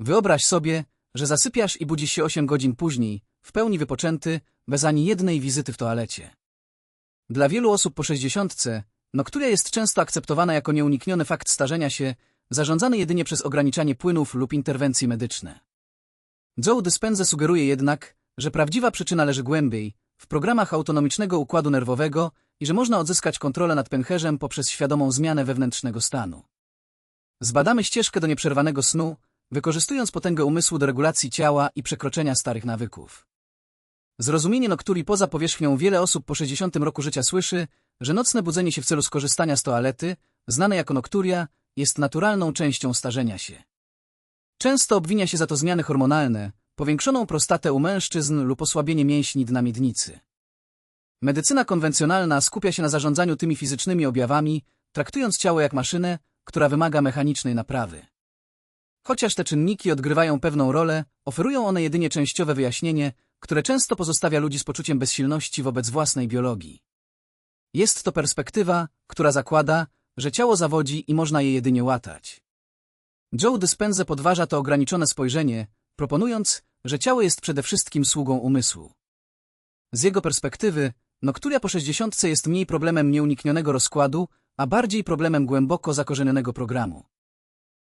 Wyobraź sobie, że zasypiasz i budzisz się 8 godzin później, w pełni wypoczęty, bez ani jednej wizyty w toalecie. Dla wielu osób po 60, nokturia jest często akceptowana jako nieunikniony fakt starzenia się, zarządzany jedynie przez ograniczanie płynów lub interwencje medyczne. Joe Dispenza sugeruje jednak, że prawdziwa przyczyna leży głębiej, w programach autonomicznego układu nerwowego i że można odzyskać kontrolę nad pęcherzem poprzez świadomą zmianę wewnętrznego stanu. Zbadamy ścieżkę do nieprzerwanego snu, wykorzystując potęgę umysłu do regulacji ciała i przekroczenia starych nawyków. Zrozumienie nokturi poza powierzchnią wiele osób po 60 roku życia słyszy, że nocne budzenie się w celu skorzystania z toalety, znane jako nokturia, jest naturalną częścią starzenia się. Często obwinia się za to zmiany hormonalne, powiększoną prostatę u mężczyzn lub osłabienie mięśni dna miednicy. Medycyna konwencjonalna skupia się na zarządzaniu tymi fizycznymi objawami, traktując ciało jak maszynę, która wymaga mechanicznej naprawy. Chociaż te czynniki odgrywają pewną rolę, oferują one jedynie częściowe wyjaśnienie, które często pozostawia ludzi z poczuciem bezsilności wobec własnej biologii. Jest to perspektywa, która zakłada, że ciało zawodzi i można je jedynie łatać. Joe Dispenza podważa to ograniczone spojrzenie, proponując, że ciało jest przede wszystkim sługą umysłu. Z jego perspektywy, nokturia po 60 jest mniej problemem nieuniknionego rozkładu, a bardziej problemem głęboko zakorzenionego programu.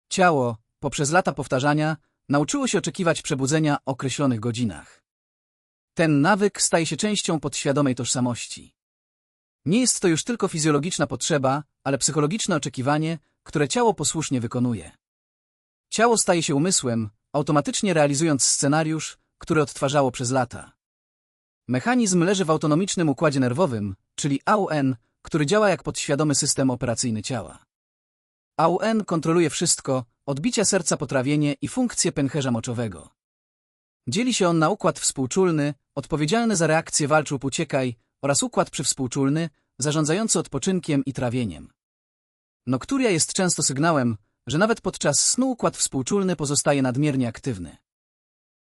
Ciało, poprzez lata powtarzania, nauczyło się oczekiwać przebudzenia o określonych godzinach. Ten nawyk staje się częścią podświadomej tożsamości. Nie jest to już tylko fizjologiczna potrzeba, ale psychologiczne oczekiwanie, które ciało posłusznie wykonuje. Ciało staje się umysłem, automatycznie realizując scenariusz, który odtwarzało przez lata. Mechanizm leży w autonomicznym układzie nerwowym, czyli AUN, który działa jak podświadomy system operacyjny ciała. AUN kontroluje wszystko, odbicia serca potrawienie i funkcje pęcherza moczowego. Dzieli się on na układ współczulny, odpowiedzialny za reakcję walcz uciekaj oraz układ przywspółczulny, zarządzający odpoczynkiem i trawieniem. Nokturia jest często sygnałem, że nawet podczas snu układ współczulny pozostaje nadmiernie aktywny.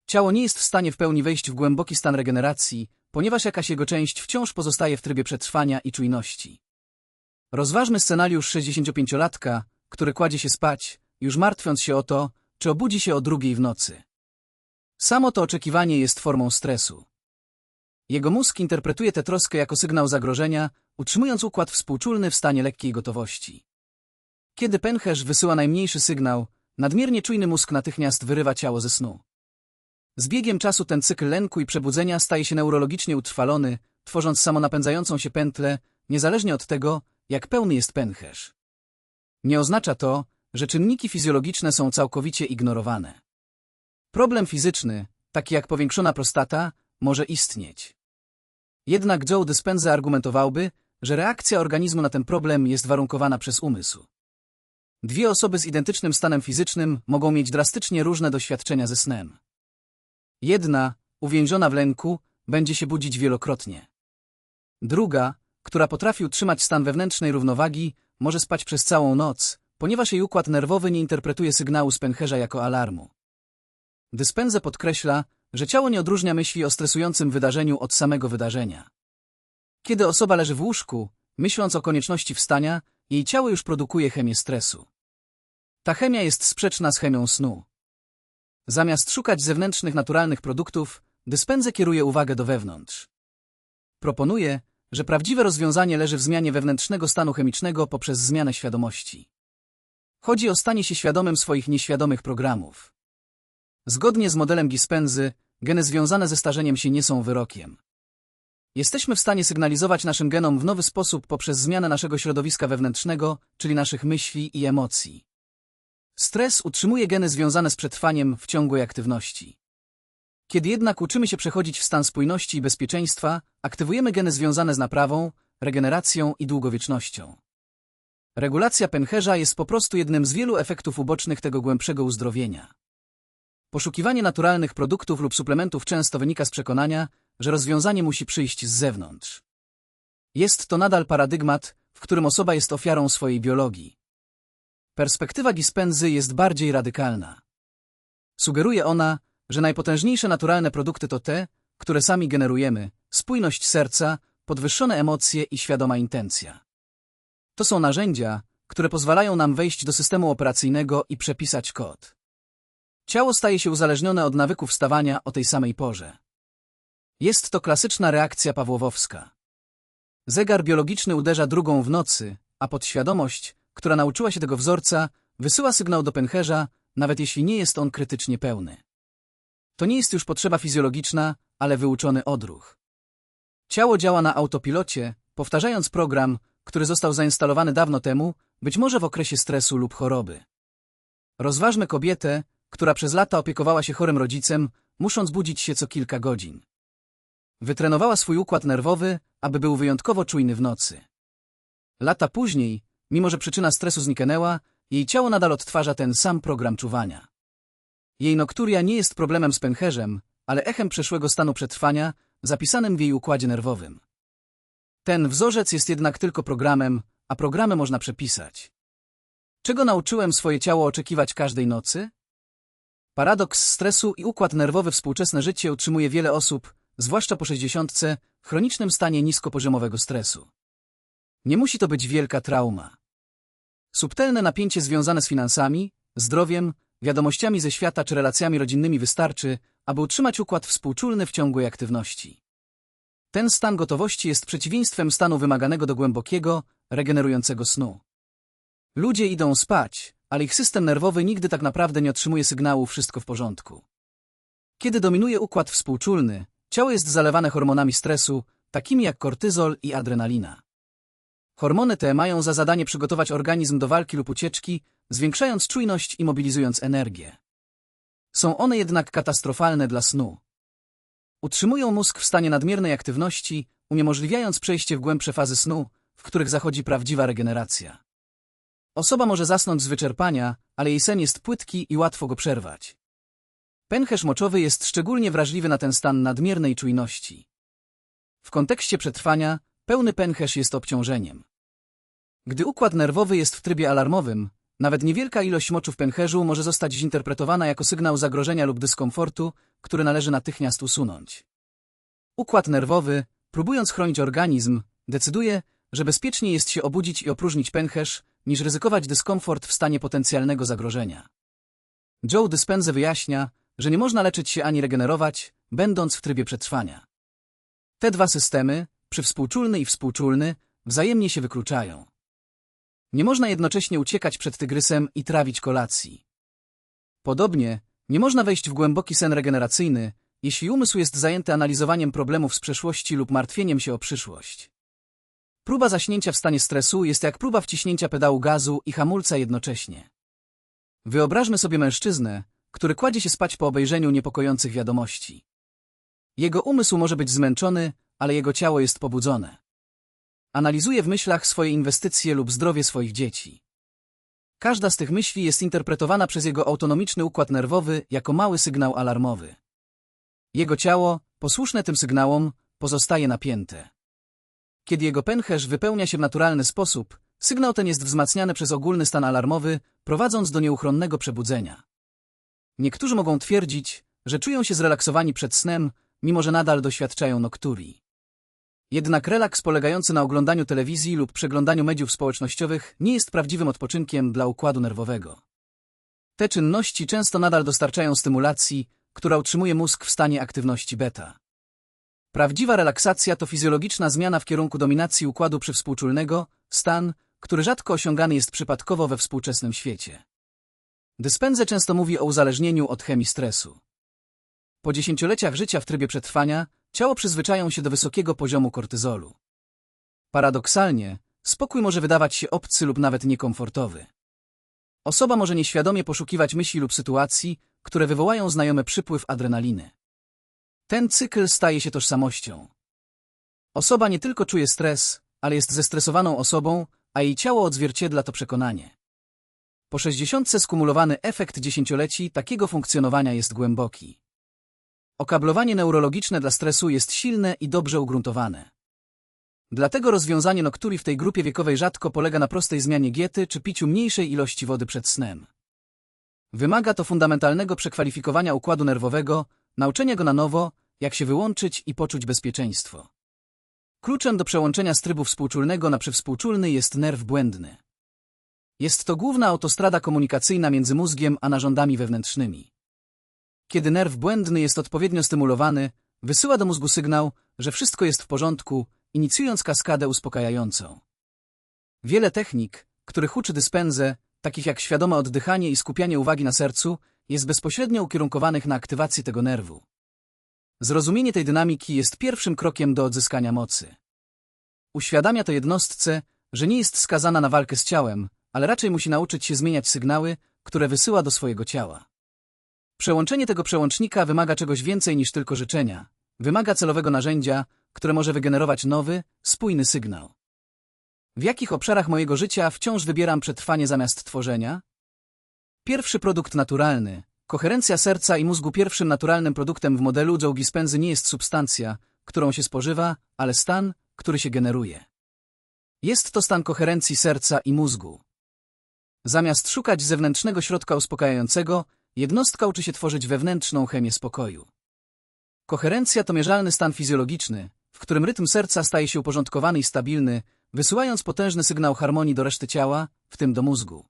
Ciało nie jest w stanie w pełni wejść w głęboki stan regeneracji, ponieważ jakaś jego część wciąż pozostaje w trybie przetrwania i czujności. Rozważmy scenariusz 65-latka, który kładzie się spać, już martwiąc się o to, czy obudzi się o drugiej w nocy. Samo to oczekiwanie jest formą stresu. Jego mózg interpretuje tę troskę jako sygnał zagrożenia, utrzymując układ współczulny w stanie lekkiej gotowości. Kiedy pęcherz wysyła najmniejszy sygnał, nadmiernie czujny mózg natychmiast wyrywa ciało ze snu. Z biegiem czasu ten cykl lęku i przebudzenia staje się neurologicznie utrwalony, tworząc samonapędzającą się pętlę, niezależnie od tego, jak pełny jest pęcherz. Nie oznacza to, że czynniki fizjologiczne są całkowicie ignorowane. Problem fizyczny, taki jak powiększona prostata, może istnieć. Jednak Joe Dispenza argumentowałby, że reakcja organizmu na ten problem jest warunkowana przez umysł. Dwie osoby z identycznym stanem fizycznym mogą mieć drastycznie różne doświadczenia ze snem. Jedna, uwięziona w lęku, będzie się budzić wielokrotnie. Druga, która potrafi utrzymać stan wewnętrznej równowagi, może spać przez całą noc, ponieważ jej układ nerwowy nie interpretuje sygnału z pęcherza jako alarmu. Dyspenze podkreśla, że ciało nie odróżnia myśli o stresującym wydarzeniu od samego wydarzenia. Kiedy osoba leży w łóżku, myśląc o konieczności wstania, jej ciało już produkuje chemię stresu. Ta chemia jest sprzeczna z chemią snu. Zamiast szukać zewnętrznych naturalnych produktów, dyspenzę kieruje uwagę do wewnątrz. Proponuje, że prawdziwe rozwiązanie leży w zmianie wewnętrznego stanu chemicznego poprzez zmianę świadomości. Chodzi o stanie się świadomym swoich nieświadomych programów. Zgodnie z modelem Dispenzy, geny związane ze starzeniem się nie są wyrokiem. Jesteśmy w stanie sygnalizować naszym genom w nowy sposób poprzez zmianę naszego środowiska wewnętrznego, czyli naszych myśli i emocji. Stres utrzymuje geny związane z przetrwaniem w ciągłej aktywności. Kiedy jednak uczymy się przechodzić w stan spójności i bezpieczeństwa, aktywujemy geny związane z naprawą, regeneracją i długowiecznością. Regulacja pęcherza jest po prostu jednym z wielu efektów ubocznych tego głębszego uzdrowienia. Poszukiwanie naturalnych produktów lub suplementów często wynika z przekonania, że rozwiązanie musi przyjść z zewnątrz. Jest to nadal paradygmat, w którym osoba jest ofiarą swojej biologii. Perspektywa Dispenzy jest bardziej radykalna. Sugeruje ona, że najpotężniejsze naturalne produkty to te, które sami generujemy, spójność serca, podwyższone emocje i świadoma intencja. To są narzędzia, które pozwalają nam wejść do systemu operacyjnego i przepisać kod. Ciało staje się uzależnione od nawyku wstawania o tej samej porze. Jest to klasyczna reakcja pawłowowska. Zegar biologiczny uderza drugą w nocy, a podświadomość, która nauczyła się tego wzorca, wysyła sygnał do pęcherza, nawet jeśli nie jest on krytycznie pełny. To nie jest już potrzeba fizjologiczna, ale wyuczony odruch. Ciało działa na autopilocie, powtarzając program, który został zainstalowany dawno temu, być może w okresie stresu lub choroby. Rozważmy kobietę, która przez lata opiekowała się chorym rodzicem, musząc budzić się co kilka godzin. Wytrenowała swój układ nerwowy, aby był wyjątkowo czujny w nocy. Lata później, mimo że przyczyna stresu zniknęła, jej ciało nadal odtwarza ten sam program czuwania. Jej nokturia nie jest problemem z pęcherzem, ale echem przeszłego stanu przetrwania, zapisanym w jej układzie nerwowym. Ten wzorzec jest jednak tylko programem, a programy można przepisać. Czego nauczyłem swoje ciało oczekiwać każdej nocy? Paradoks stresu i układ nerwowy współczesne życie utrzymuje wiele osób, zwłaszcza po sześćdziesiątce, w chronicznym stanie niskopoziomowego stresu. Nie musi to być wielka trauma. Subtelne napięcie związane z finansami, zdrowiem, wiadomościami ze świata czy relacjami rodzinnymi wystarczy, aby utrzymać układ współczulny w ciągłej aktywności. Ten stan gotowości jest przeciwieństwem stanu wymaganego do głębokiego, regenerującego snu. Ludzie idą spać, ale ich system nerwowy nigdy tak naprawdę nie otrzymuje sygnału wszystko w porządku. Kiedy dominuje układ współczulny, ciało jest zalewane hormonami stresu, takimi jak kortyzol i adrenalina. Hormony te mają za zadanie przygotować organizm do walki lub ucieczki, zwiększając czujność i mobilizując energię. Są one jednak katastrofalne dla snu. Utrzymują mózg w stanie nadmiernej aktywności, uniemożliwiając przejście w głębsze fazy snu, w których zachodzi prawdziwa regeneracja. Osoba może zasnąć z wyczerpania, ale jej sen jest płytki i łatwo go przerwać. Pęcherz moczowy jest szczególnie wrażliwy na ten stan nadmiernej czujności. W kontekście przetrwania pełny pęcherz jest obciążeniem. Gdy układ nerwowy jest w trybie alarmowym, nawet niewielka ilość moczu w pęcherzu może zostać zinterpretowana jako sygnał zagrożenia lub dyskomfortu, który należy natychmiast usunąć. Układ nerwowy, próbując chronić organizm, decyduje, że bezpiecznie jest się obudzić i opróżnić pęcherz, niż ryzykować dyskomfort w stanie potencjalnego zagrożenia. Joe Dispenza wyjaśnia, że nie można leczyć się ani regenerować, będąc w trybie przetrwania. Te dwa systemy, przywspółczulny i współczulny, wzajemnie się wykluczają. Nie można jednocześnie uciekać przed tygrysem i trawić kolacji. Podobnie, nie można wejść w głęboki sen regeneracyjny, jeśli umysł jest zajęty analizowaniem problemów z przeszłości lub martwieniem się o przyszłość. Próba zaśnięcia w stanie stresu jest jak próba wciśnięcia pedału gazu i hamulca jednocześnie. Wyobraźmy sobie mężczyznę, który kładzie się spać po obejrzeniu niepokojących wiadomości. Jego umysł może być zmęczony, ale jego ciało jest pobudzone. Analizuje w myślach swoje inwestycje lub zdrowie swoich dzieci. Każda z tych myśli jest interpretowana przez jego autonomiczny układ nerwowy jako mały sygnał alarmowy. Jego ciało, posłuszne tym sygnałom, pozostaje napięte. Kiedy jego pęcherz wypełnia się w naturalny sposób, sygnał ten jest wzmacniany przez ogólny stan alarmowy, prowadząc do nieuchronnego przebudzenia. Niektórzy mogą twierdzić, że czują się zrelaksowani przed snem, mimo że nadal doświadczają nokturii. Jednak relaks polegający na oglądaniu telewizji lub przeglądaniu mediów społecznościowych nie jest prawdziwym odpoczynkiem dla układu nerwowego. Te czynności często nadal dostarczają stymulacji, która utrzymuje mózg w stanie aktywności beta. Prawdziwa relaksacja to fizjologiczna zmiana w kierunku dominacji układu przywspółczulnego, stan, który rzadko osiągany jest przypadkowo we współczesnym świecie. Dyspenze często mówi o uzależnieniu od chemii stresu. Po dziesięcioleciach życia w trybie przetrwania, ciało przyzwyczają się do wysokiego poziomu kortyzolu. Paradoksalnie, spokój może wydawać się obcy lub nawet niekomfortowy. Osoba może nieświadomie poszukiwać myśli lub sytuacji, które wywołają znajomy przypływ adrenaliny. Ten cykl staje się tożsamością. Osoba nie tylko czuje stres, ale jest zestresowaną osobą, a jej ciało odzwierciedla to przekonanie. Po sześćdziesiątce skumulowany efekt dziesięcioleci takiego funkcjonowania jest głęboki. Okablowanie neurologiczne dla stresu jest silne i dobrze ugruntowane. Dlatego rozwiązanie nokturi w tej grupie wiekowej rzadko polega na prostej zmianie diety czy piciu mniejszej ilości wody przed snem. Wymaga to fundamentalnego przekwalifikowania układu nerwowego, nauczenia go na nowo, jak się wyłączyć i poczuć bezpieczeństwo. Kluczem do przełączenia z trybu współczulnego na przywspółczulny jest nerw błędny. Jest to główna autostrada komunikacyjna między mózgiem a narządami wewnętrznymi. Kiedy nerw błędny jest odpowiednio stymulowany, wysyła do mózgu sygnał, że wszystko jest w porządku, inicjując kaskadę uspokajającą. Wiele technik, których uczy dyspenzę, takich jak świadome oddychanie i skupianie uwagi na sercu, jest bezpośrednio ukierunkowanych na aktywację tego nerwu. Zrozumienie tej dynamiki jest pierwszym krokiem do odzyskania mocy. Uświadamia to jednostce, że nie jest skazana na walkę z ciałem, ale raczej musi nauczyć się zmieniać sygnały, które wysyła do swojego ciała. Przełączenie tego przełącznika wymaga czegoś więcej niż tylko życzenia. Wymaga celowego narzędzia, które może wygenerować nowy, spójny sygnał. W jakich obszarach mojego życia wciąż wybieram przetrwanie zamiast tworzenia? Pierwszy produkt naturalny. Koherencja serca i mózgu pierwszym naturalnym produktem w modelu Joe Dispenzy nie jest substancja, którą się spożywa, ale stan, który się generuje. Jest to stan koherencji serca i mózgu. Zamiast szukać zewnętrznego środka uspokajającego, jednostka uczy się tworzyć wewnętrzną chemię spokoju. Koherencja to mierzalny stan fizjologiczny, w którym rytm serca staje się uporządkowany i stabilny, wysyłając potężny sygnał harmonii do reszty ciała, w tym do mózgu.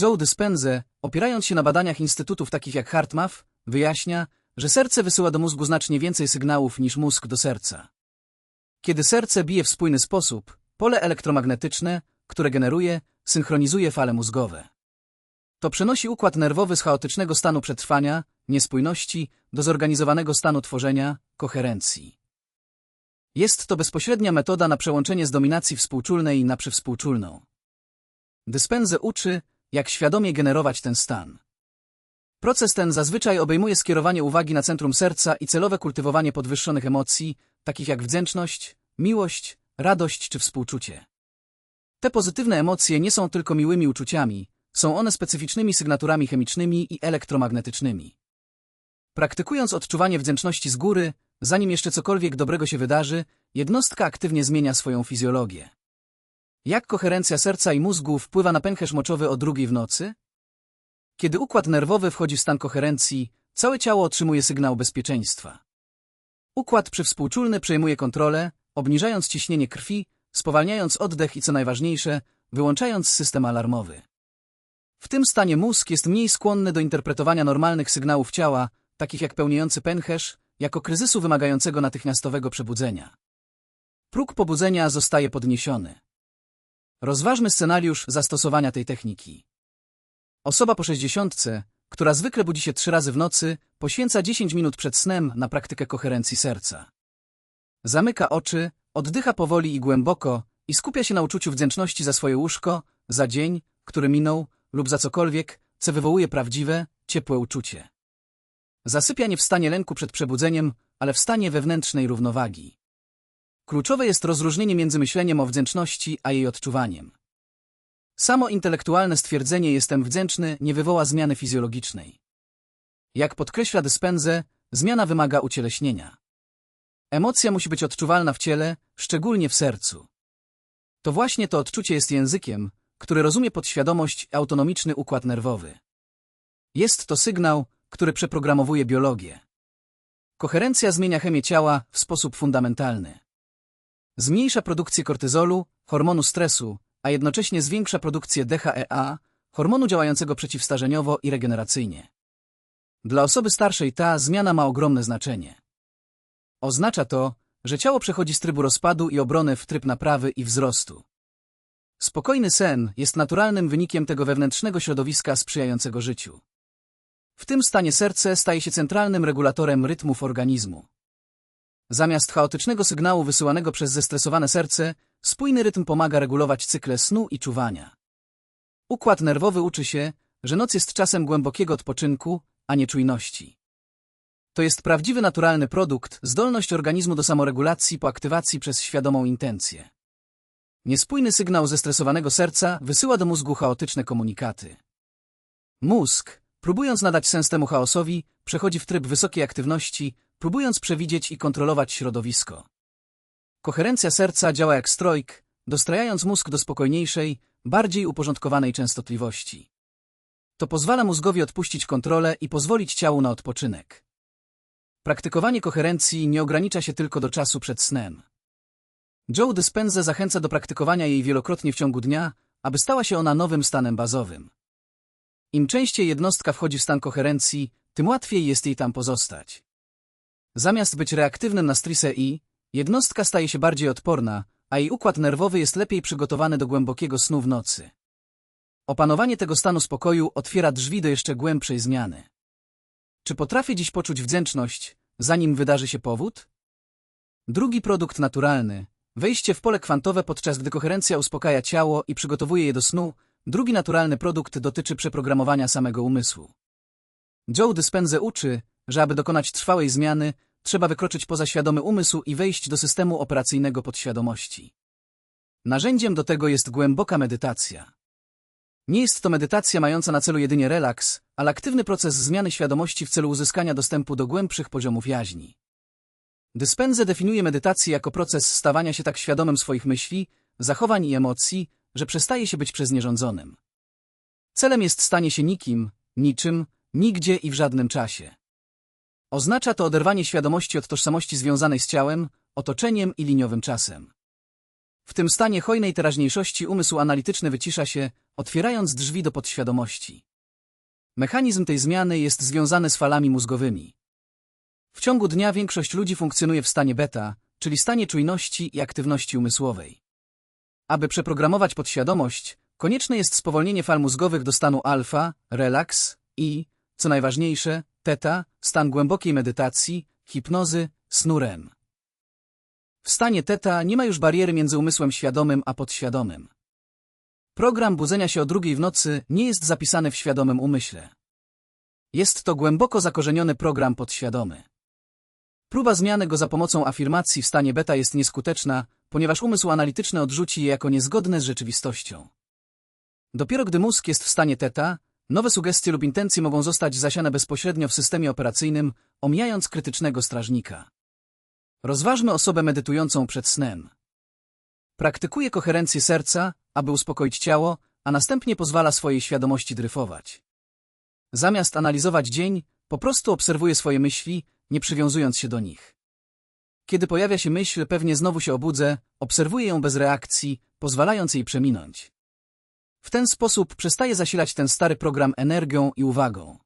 Joe Dispenze, opierając się na badaniach instytutów takich jak HeartMath, wyjaśnia, że serce wysyła do mózgu znacznie więcej sygnałów niż mózg do serca. Kiedy serce bije w spójny sposób, pole elektromagnetyczne, które generuje, synchronizuje fale mózgowe. To przenosi układ nerwowy z chaotycznego stanu przetrwania, niespójności, do zorganizowanego stanu tworzenia, koherencji. Jest to bezpośrednia metoda na przełączenie z dominacji współczulnej na przywspółczulną. Dyspenze uczy, jak świadomie generować ten stan. Proces ten zazwyczaj obejmuje skierowanie uwagi na centrum serca i celowe kultywowanie podwyższonych emocji, takich jak wdzięczność, miłość, radość czy współczucie. Te pozytywne emocje nie są tylko miłymi uczuciami, są one specyficznymi sygnaturami chemicznymi i elektromagnetycznymi. Praktykując odczuwanie wdzięczności z góry, zanim jeszcze cokolwiek dobrego się wydarzy, jednostka aktywnie zmienia swoją fizjologię. Jak koherencja serca i mózgu wpływa na pęcherz moczowy o drugiej w nocy? Kiedy układ nerwowy wchodzi w stan koherencji, całe ciało otrzymuje sygnał bezpieczeństwa. Układ przywspółczulny przejmuje kontrolę, obniżając ciśnienie krwi, spowalniając oddech i co najważniejsze, wyłączając system alarmowy. W tym stanie mózg jest mniej skłonny do interpretowania normalnych sygnałów ciała, takich jak pełniejący pęcherz, jako kryzysu wymagającego natychmiastowego przebudzenia. Próg pobudzenia zostaje podniesiony. Rozważmy scenariusz zastosowania tej techniki. Osoba po sześćdziesiątce, która zwykle budzi się trzy razy w nocy, poświęca 10 minut przed snem na praktykę koherencji serca. Zamyka oczy, oddycha powoli i głęboko i skupia się na uczuciu wdzięczności za swoje łóżko, za dzień, który minął, lub za cokolwiek, co wywołuje prawdziwe, ciepłe uczucie. Zasypia nie w stanie lęku przed przebudzeniem, ale w stanie wewnętrznej równowagi. Kluczowe jest rozróżnienie między myśleniem o wdzięczności a jej odczuwaniem. Samo intelektualne stwierdzenie jestem wdzięczny nie wywoła zmiany fizjologicznej. Jak podkreśla Dyspenze, zmiana wymaga ucieleśnienia. Emocja musi być odczuwalna w ciele, szczególnie w sercu. To właśnie to odczucie jest językiem, który rozumie podświadomość autonomiczny układ nerwowy. Jest to sygnał, który przeprogramowuje biologię. Koherencja zmienia chemię ciała w sposób fundamentalny. Zmniejsza produkcję kortyzolu, hormonu stresu, a jednocześnie zwiększa produkcję DHEA, hormonu działającego przeciwstarzeniowo i regeneracyjnie. Dla osoby starszej ta zmiana ma ogromne znaczenie. Oznacza to, że ciało przechodzi z trybu rozpadu i obrony w tryb naprawy i wzrostu. Spokojny sen jest naturalnym wynikiem tego wewnętrznego środowiska sprzyjającego życiu. W tym stanie serce staje się centralnym regulatorem rytmów organizmu. Zamiast chaotycznego sygnału wysyłanego przez zestresowane serce, spójny rytm pomaga regulować cykle snu i czuwania. Układ nerwowy uczy się, że noc jest czasem głębokiego odpoczynku, a nie czujności. To jest prawdziwy naturalny produkt, zdolność organizmu do samoregulacji po aktywacji przez świadomą intencję. Niespójny sygnał zestresowanego serca wysyła do mózgu chaotyczne komunikaty. Mózg, próbując nadać sens temu chaosowi, przechodzi w tryb wysokiej aktywności, próbując przewidzieć i kontrolować środowisko. Koherencja serca działa jak strojk, dostrajając mózg do spokojniejszej, bardziej uporządkowanej częstotliwości. To pozwala mózgowi odpuścić kontrolę i pozwolić ciału na odpoczynek. Praktykowanie koherencji nie ogranicza się tylko do czasu przed snem. Joe Dispenza zachęca do praktykowania jej wielokrotnie w ciągu dnia, aby stała się ona nowym stanem bazowym. Im częściej jednostka wchodzi w stan koherencji, tym łatwiej jest jej tam pozostać. Zamiast być reaktywnym na stresę i, jednostka staje się bardziej odporna, a jej układ nerwowy jest lepiej przygotowany do głębokiego snu w nocy. Opanowanie tego stanu spokoju otwiera drzwi do jeszcze głębszej zmiany. Czy potrafię dziś poczuć wdzięczność, zanim wydarzy się powód? Drugi produkt naturalny, wejście w pole kwantowe podczas gdy koherencja uspokaja ciało i przygotowuje je do snu, drugi naturalny produkt dotyczy przeprogramowania samego umysłu. Joe Dispenza uczy, że aby dokonać trwałej zmiany, trzeba wykroczyć poza świadomy umysł i wejść do systemu operacyjnego podświadomości. Narzędziem do tego jest głęboka medytacja. Nie jest to medytacja mająca na celu jedynie relaks, ale aktywny proces zmiany świadomości w celu uzyskania dostępu do głębszych poziomów jaźni. Dyspenze definiuje medytację jako proces stawania się tak świadomym swoich myśli, zachowań i emocji, że przestaje się być przez nie rządzonym. Celem jest stanie się nikim, niczym, nigdzie i w żadnym czasie. Oznacza to oderwanie świadomości od tożsamości związanej z ciałem, otoczeniem i liniowym czasem. W tym stanie hojnej teraźniejszości umysł analityczny wycisza się, otwierając drzwi do podświadomości. Mechanizm tej zmiany jest związany z falami mózgowymi. W ciągu dnia większość ludzi funkcjonuje w stanie beta, czyli stanie czujności i aktywności umysłowej. Aby przeprogramować podświadomość, konieczne jest spowolnienie fal mózgowych do stanu alfa, relaks i, co najważniejsze, teta, stan głębokiej medytacji, hipnozy, snu REM. W stanie teta nie ma już bariery między umysłem świadomym a podświadomym. Program budzenia się o drugiej w nocy nie jest zapisany w świadomym umyśle. Jest to głęboko zakorzeniony program podświadomy. Próba zmiany go za pomocą afirmacji w stanie beta jest nieskuteczna, ponieważ umysł analityczny odrzuci je jako niezgodne z rzeczywistością. Dopiero gdy mózg jest w stanie teta, nowe sugestie lub intencje mogą zostać zasiane bezpośrednio w systemie operacyjnym, omijając krytycznego strażnika. Rozważmy osobę medytującą przed snem. Praktykuje koherencję serca, aby uspokoić ciało, a następnie pozwala swojej świadomości dryfować. Zamiast analizować dzień, po prostu obserwuje swoje myśli, nie przywiązując się do nich. Kiedy pojawia się myśl, pewnie znowu się obudzę, obserwuję ją bez reakcji, pozwalając jej przeminąć. W ten sposób przestaje zasilać ten stary program energią i uwagą.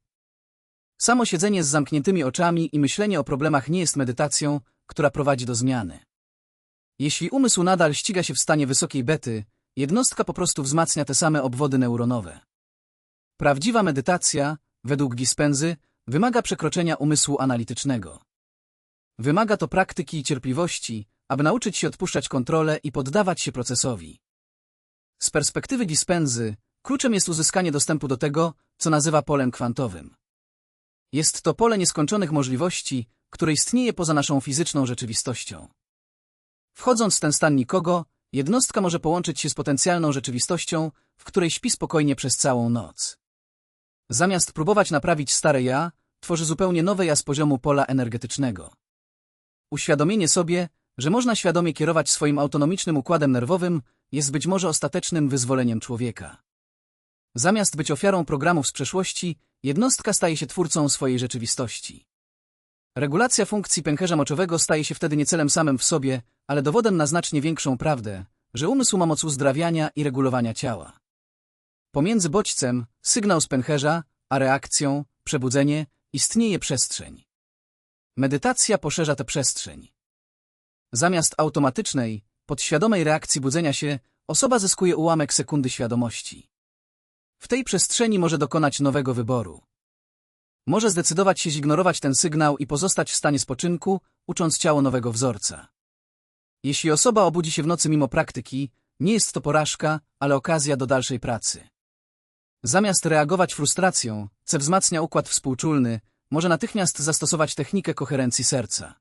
Samo siedzenie z zamkniętymi oczami i myślenie o problemach nie jest medytacją, która prowadzi do zmiany. Jeśli umysł nadal ściga się w stanie wysokiej bety, jednostka po prostu wzmacnia te same obwody neuronowe. Prawdziwa medytacja, według Dispenzy, wymaga przekroczenia umysłu analitycznego. Wymaga to praktyki i cierpliwości, aby nauczyć się odpuszczać kontrolę i poddawać się procesowi. Z perspektywy Dispenzy, kluczem jest uzyskanie dostępu do tego, co nazywa polem kwantowym. Jest to pole nieskończonych możliwości, które istnieje poza naszą fizyczną rzeczywistością. Wchodząc w ten stan nikogo, jednostka może połączyć się z potencjalną rzeczywistością, w której śpi spokojnie przez całą noc. Zamiast próbować naprawić stare ja, tworzy zupełnie nowe ja z poziomu pola energetycznego. Uświadomienie sobie, że można świadomie kierować swoim autonomicznym układem nerwowym, jest być może ostatecznym wyzwoleniem człowieka. Zamiast być ofiarą programów z przeszłości, jednostka staje się twórcą swojej rzeczywistości. Regulacja funkcji pęcherza moczowego staje się wtedy nie celem samym w sobie, ale dowodem na znacznie większą prawdę, że umysł ma moc uzdrawiania i regulowania ciała. Pomiędzy bodźcem, sygnał z pęcherza, a reakcją, przebudzenie, istnieje przestrzeń. Medytacja poszerza tę przestrzeń. Zamiast automatycznej, podświadomej reakcji budzenia się, osoba zyskuje ułamek sekundy świadomości. W tej przestrzeni może dokonać nowego wyboru. Może zdecydować się zignorować ten sygnał i pozostać w stanie spoczynku, ucząc ciało nowego wzorca. Jeśli osoba obudzi się w nocy mimo praktyki, nie jest to porażka, ale okazja do dalszej pracy. Zamiast reagować frustracją, co wzmacnia układ współczulny, może natychmiast zastosować technikę koherencji serca.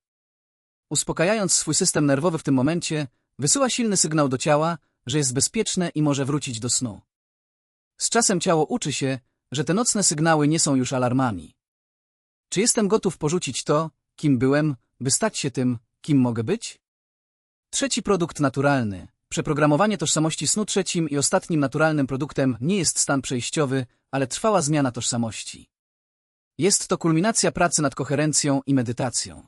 Uspokajając swój system nerwowy w tym momencie, wysyła silny sygnał do ciała, że jest bezpieczne i może wrócić do snu. Z czasem ciało uczy się, że te nocne sygnały nie są już alarmami. Czy jestem gotów porzucić to, kim byłem, by stać się tym, kim mogę być? Trzeci produkt naturalny. Przeprogramowanie tożsamości snu trzecim i ostatnim naturalnym produktem nie jest stan przejściowy, ale trwała zmiana tożsamości. Jest to kulminacja pracy nad koherencją i medytacją.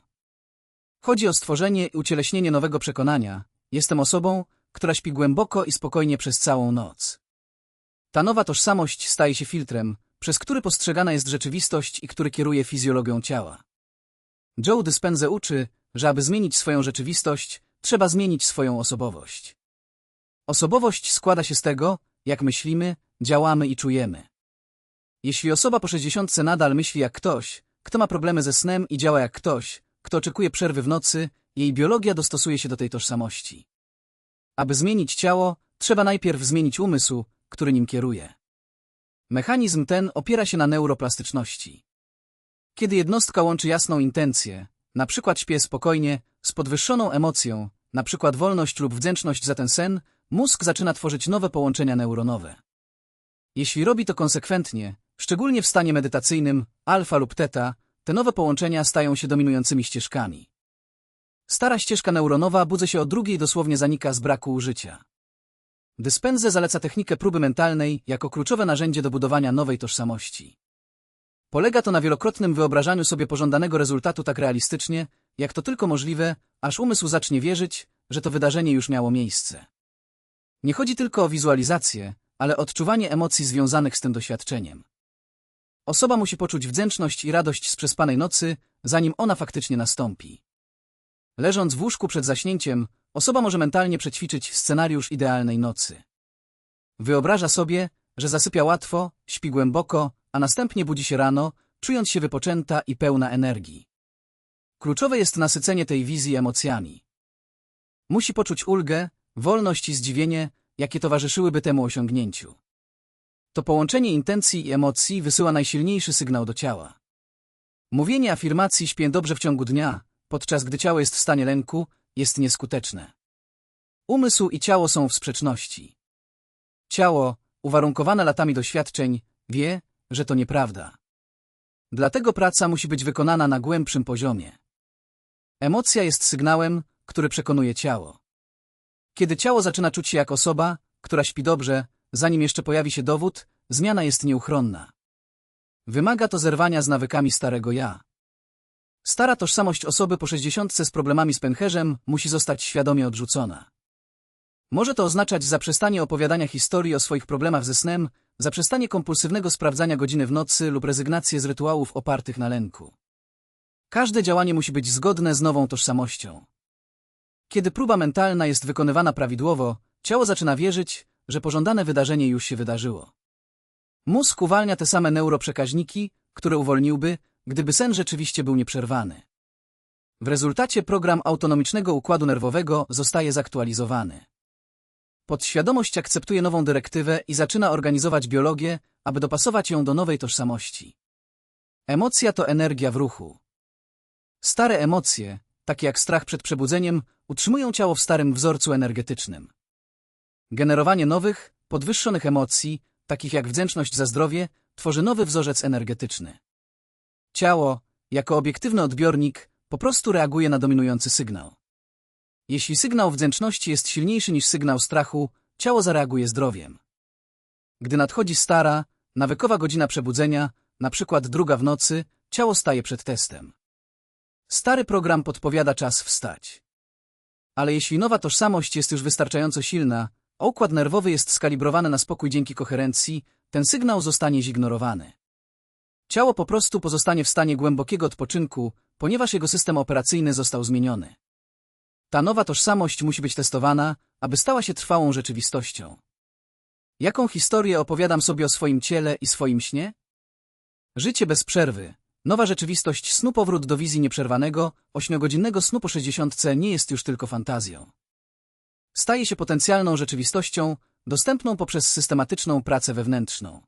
Chodzi o stworzenie i ucieleśnienie nowego przekonania. Jestem osobą, która śpi głęboko i spokojnie przez całą noc. Ta nowa tożsamość staje się filtrem, przez który postrzegana jest rzeczywistość i który kieruje fizjologią ciała. Joe Dispenza uczy, że aby zmienić swoją rzeczywistość, trzeba zmienić swoją osobowość. Osobowość składa się z tego, jak myślimy, działamy i czujemy. Jeśli osoba po 60 nadal myśli jak ktoś, kto ma problemy ze snem i działa jak ktoś, kto oczekuje przerwy w nocy, jej biologia dostosuje się do tej tożsamości. Aby zmienić ciało, trzeba najpierw zmienić umysł, który nim kieruje. Mechanizm ten opiera się na neuroplastyczności. Kiedy jednostka łączy jasną intencję, na przykład śpię spokojnie, z podwyższoną emocją, na przykład wolność lub wdzięczność za ten sen, mózg zaczyna tworzyć nowe połączenia neuronowe. Jeśli robi to konsekwentnie, szczególnie w stanie medytacyjnym, alfa lub teta, te nowe połączenia stają się dominującymi ścieżkami. Stara ścieżka neuronowa budzi się o drugiej dosłownie zanika z braku użycia. Dyspenze zaleca technikę próby mentalnej jako kluczowe narzędzie do budowania nowej tożsamości. Polega to na wielokrotnym wyobrażaniu sobie pożądanego rezultatu tak realistycznie, jak to tylko możliwe, aż umysł zacznie wierzyć, że to wydarzenie już miało miejsce. Nie chodzi tylko o wizualizację, ale odczuwanie emocji związanych z tym doświadczeniem. Osoba musi poczuć wdzięczność i radość z przespanej nocy, zanim ona faktycznie nastąpi. Leżąc w łóżku przed zaśnięciem, osoba może mentalnie przećwiczyć scenariusz idealnej nocy. Wyobraża sobie, że zasypia łatwo, śpi głęboko, a następnie budzi się rano, czując się wypoczęta i pełna energii. Kluczowe jest nasycenie tej wizji emocjami. Musi poczuć ulgę, wolność i zdziwienie, jakie towarzyszyłyby temu osiągnięciu. To połączenie intencji i emocji wysyła najsilniejszy sygnał do ciała. Mówienie afirmacji śpię dobrze w ciągu dnia, podczas gdy ciało jest w stanie lęku, jest nieskuteczne. Umysł i ciało są w sprzeczności. Ciało, uwarunkowane latami doświadczeń, wie, że to nieprawda. Dlatego praca musi być wykonana na głębszym poziomie. Emocja jest sygnałem, który przekonuje ciało. Kiedy ciało zaczyna czuć się jak osoba, która śpi dobrze, zanim jeszcze pojawi się dowód, zmiana jest nieuchronna. Wymaga to zerwania z nawykami starego ja. Stara tożsamość osoby po sześćdziesiątce z problemami z pęcherzem musi zostać świadomie odrzucona. Może to oznaczać zaprzestanie opowiadania historii o swoich problemach ze snem, zaprzestanie kompulsywnego sprawdzania godziny w nocy lub rezygnację z rytuałów opartych na lęku. Każde działanie musi być zgodne z nową tożsamością. Kiedy próba mentalna jest wykonywana prawidłowo, ciało zaczyna wierzyć, że pożądane wydarzenie już się wydarzyło. Mózg uwalnia te same neuroprzekaźniki, które uwolniłby, gdyby sen rzeczywiście był nieprzerwany. W rezultacie program autonomicznego układu nerwowego zostaje zaktualizowany. Podświadomość akceptuje nową dyrektywę i zaczyna organizować biologię, aby dopasować ją do nowej tożsamości. Emocja to energia w ruchu. Stare emocje, takie jak strach przed przebudzeniem, utrzymują ciało w starym wzorcu energetycznym. Generowanie nowych, podwyższonych emocji, takich jak wdzięczność za zdrowie, tworzy nowy wzorzec energetyczny. Ciało, jako obiektywny odbiornik, po prostu reaguje na dominujący sygnał. Jeśli sygnał wdzięczności jest silniejszy niż sygnał strachu, ciało zareaguje zdrowiem. Gdy nadchodzi stara, nawykowa godzina przebudzenia, na przykład druga w nocy, ciało staje przed testem. Stary program podpowiada czas wstać. Ale jeśli nowa tożsamość jest już wystarczająco silna, a układ nerwowy jest skalibrowany na spokój dzięki koherencji, ten sygnał zostanie zignorowany. Ciało po prostu pozostanie w stanie głębokiego odpoczynku, ponieważ jego system operacyjny został zmieniony. Ta nowa tożsamość musi być testowana, aby stała się trwałą rzeczywistością. Jaką historię opowiadam sobie o swoim ciele i swoim śnie? Życie bez przerwy, nowa rzeczywistość snu powrót do wizji nieprzerwanego, ośmiogodzinnego snu po sześćdziesiątce nie jest już tylko fantazją. Staje się potencjalną rzeczywistością, dostępną poprzez systematyczną pracę wewnętrzną.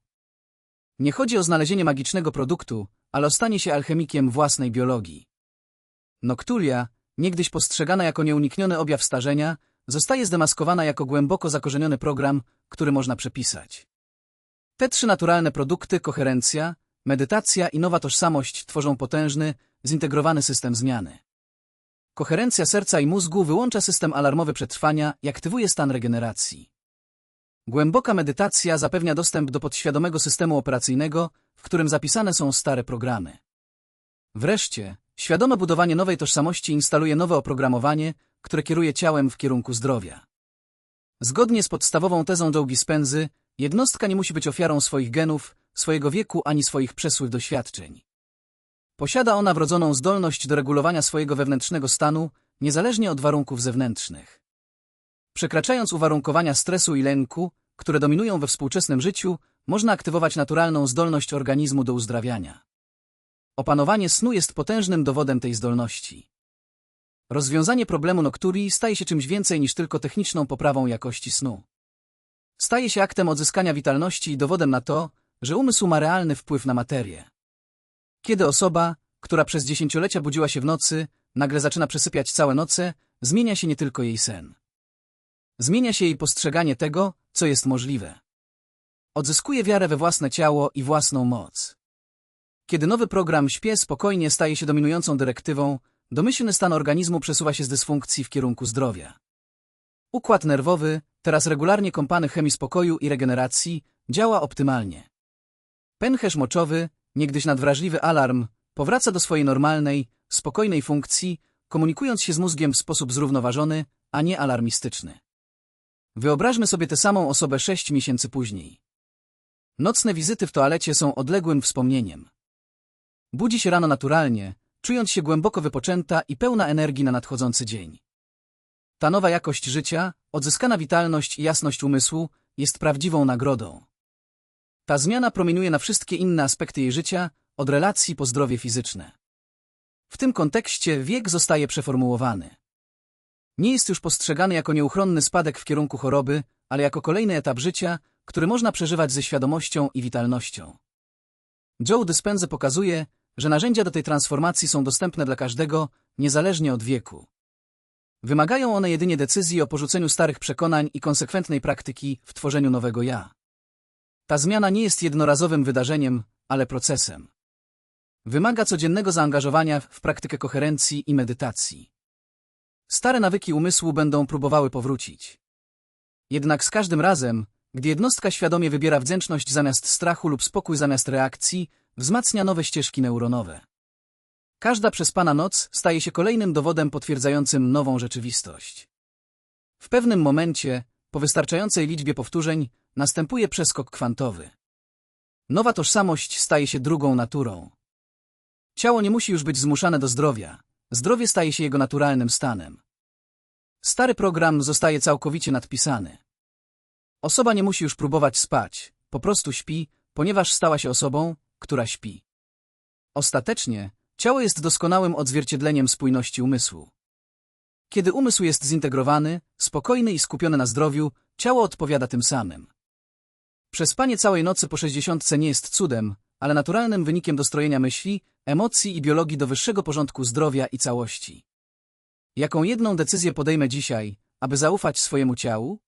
Nie chodzi o znalezienie magicznego produktu, ale o stanie się alchemikiem własnej biologii. Noctulia, niegdyś postrzegana jako nieunikniony objaw starzenia, zostaje zdemaskowana jako głęboko zakorzeniony program, który można przepisać. Te trzy naturalne produkty, koherencja, medytacja i nowa tożsamość tworzą potężny, zintegrowany system zmiany. Koherencja serca i mózgu wyłącza system alarmowy przetrwania i aktywuje stan regeneracji. Głęboka medytacja zapewnia dostęp do podświadomego systemu operacyjnego, w którym zapisane są stare programy. Wreszcie, świadome budowanie nowej tożsamości instaluje nowe oprogramowanie, które kieruje ciałem w kierunku zdrowia. Zgodnie z podstawową tezą Joe Spensy, jednostka nie musi być ofiarą swoich genów, swojego wieku ani swoich przesłych doświadczeń. Posiada ona wrodzoną zdolność do regulowania swojego wewnętrznego stanu, niezależnie od warunków zewnętrznych. Przekraczając uwarunkowania stresu i lęku, które dominują we współczesnym życiu, można aktywować naturalną zdolność organizmu do uzdrawiania. Opanowanie snu jest potężnym dowodem tej zdolności. Rozwiązanie problemu nokturii staje się czymś więcej niż tylko techniczną poprawą jakości snu. Staje się aktem odzyskania witalności i dowodem na to, że umysł ma realny wpływ na materię. Kiedy osoba, która przez dziesięciolecia budziła się w nocy, nagle zaczyna przesypiać całe noce, zmienia się nie tylko jej sen. Zmienia się jej postrzeganie tego, co jest możliwe. Odzyskuje wiarę we własne ciało i własną moc. Kiedy nowy program śpię spokojnie staje się dominującą dyrektywą, domyślny stan organizmu przesuwa się z dysfunkcji w kierunku zdrowia. Układ nerwowy, teraz regularnie kąpany chemii spokoju i regeneracji, działa optymalnie. Pęcherz moczowy, niegdyś nadwrażliwy alarm, powraca do swojej normalnej, spokojnej funkcji, komunikując się z mózgiem w sposób zrównoważony, a nie alarmistyczny. Wyobraźmy sobie tę samą osobę sześć miesięcy później. Nocne wizyty w toalecie są odległym wspomnieniem. Budzi się rano naturalnie, czując się głęboko wypoczęta i pełna energii na nadchodzący dzień. Ta nowa jakość życia, odzyskana witalność i jasność umysłu jest prawdziwą nagrodą. Ta zmiana promieniuje na wszystkie inne aspekty jej życia, od relacji po zdrowie fizyczne. W tym kontekście wiek zostaje przeformułowany. Nie jest już postrzegany jako nieuchronny spadek w kierunku choroby, ale jako kolejny etap życia, który można przeżywać ze świadomością i witalnością. Joe Dispenza pokazuje, że narzędzia do tej transformacji są dostępne dla każdego, niezależnie od wieku. Wymagają one jedynie decyzji o porzuceniu starych przekonań i konsekwentnej praktyki w tworzeniu nowego ja. Ta zmiana nie jest jednorazowym wydarzeniem, ale procesem. Wymaga codziennego zaangażowania w praktykę koherencji i medytacji. Stare nawyki umysłu będą próbowały powrócić. Jednak z każdym razem, gdy jednostka świadomie wybiera wdzięczność zamiast strachu lub spokój zamiast reakcji, wzmacnia nowe ścieżki neuronowe. Każda przespana noc staje się kolejnym dowodem potwierdzającym nową rzeczywistość. W pewnym momencie, po wystarczającej liczbie powtórzeń, następuje przeskok kwantowy. Nowa tożsamość staje się drugą naturą. Ciało nie musi już być zmuszane do zdrowia. Zdrowie staje się jego naturalnym stanem. Stary program zostaje całkowicie nadpisany. Osoba nie musi już próbować spać, po prostu śpi, ponieważ stała się osobą, która śpi. Ostatecznie, ciało jest doskonałym odzwierciedleniem spójności umysłu. Kiedy umysł jest zintegrowany, spokojny i skupiony na zdrowiu, ciało odpowiada tym samym. Przespanie całej nocy po sześćdziesiątce nie jest cudem, ale naturalnym wynikiem dostrojenia myśli, emocji i biologii do wyższego porządku zdrowia i całości. Jaką jedną decyzję podejmę dzisiaj, aby zaufać swojemu ciału?